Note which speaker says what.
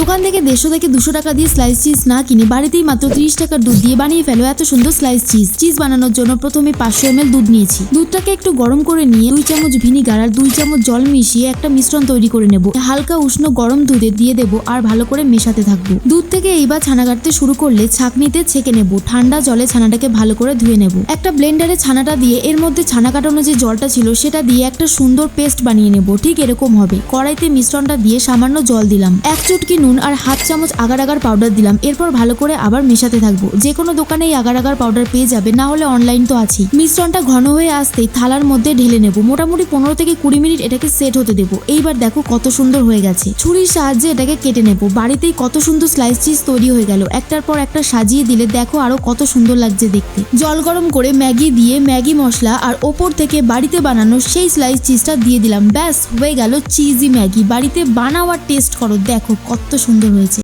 Speaker 1: দোকান থেকে দেড়শো থেকে দুশো টাকা দিয়ে স্লাইস চিজ না কিনে বাড়িতেই মাত্র ত্রিশ টাকার দুধ দিয়ে বানিয়ে ফেলো। এত সুন্দর স্লাইস চিজ চিজ বানানোর জন্য প্রথমে পাঁচশো এম দুধ নিয়েছি। দুধটাকে একটু গরম করে নিয়ে দুই চামচ ভিনিগার আর দুই চামচ জল মিশিয়ে একটা মিশ্রণ তৈরি করে নেব। হালকা উষ্ণ গরম দুধে দিয়ে দেবো আর ভালো করে মেশাতে থাকব। দুধ থেকে এইবার ছানা কাটতে শুরু করলে ছাকনিতে ছেঁকে নেব। ঠান্ডা জলে ছানাটাকে ভালো করে ধুয়ে নেব। একটা ব্লেন্ডারে ছানাটা দিয়ে এর মধ্যে ছানা কাটানো যে জলটা ছিল সেটা দিয়ে একটা সুন্দর পেস্ট বানিয়ে নেব। ঠিক এরকম হবে। কড়াইতে মিশ্রণটা দিয়ে সামান্য জল দিলাম। এক চুটকি নুন আর হাফ চামচ আগার আগার পাউডার দিলাম। এরপর ভালো করে আবার মেশাতে থাকব। যে কোনো দোকানেই আগার আগার পাউডার পেয়ে যাবে, না হলে অনলাইন তো আছেই। মিশ্রণটা ঘন হয়ে আসতেই থালার মধ্যে ঢেলে নেব। মোটামুটি পনেরো থেকে কুড়ি মিনিট এটাকে সেট হতে দেবো। এইবার দেখো কত সুন্দর হয়ে গেছে। ছুরির সাহায্যে এটাকে কেটে নেব। বাড়িতেই কত সুন্দর স্লাইস চিজ তৈরি হয়ে গেল। একটার পর একটা সাজিয়ে দিলে দেখো আরও কত সুন্দর লাগছে দেখতে। জল গরম করে ম্যাগি দিয়ে ম্যাগি মশলা আর ওপর থেকে বাড়িতে বানানো সেই স্লাইস চিজটা দিয়ে দিলাম। ব্যাস, হয়ে গেল চিজি ম্যাগি। বাড়িতে বানাও আর টেস্ট করো। দেখো কত সুন্দর হয়েছে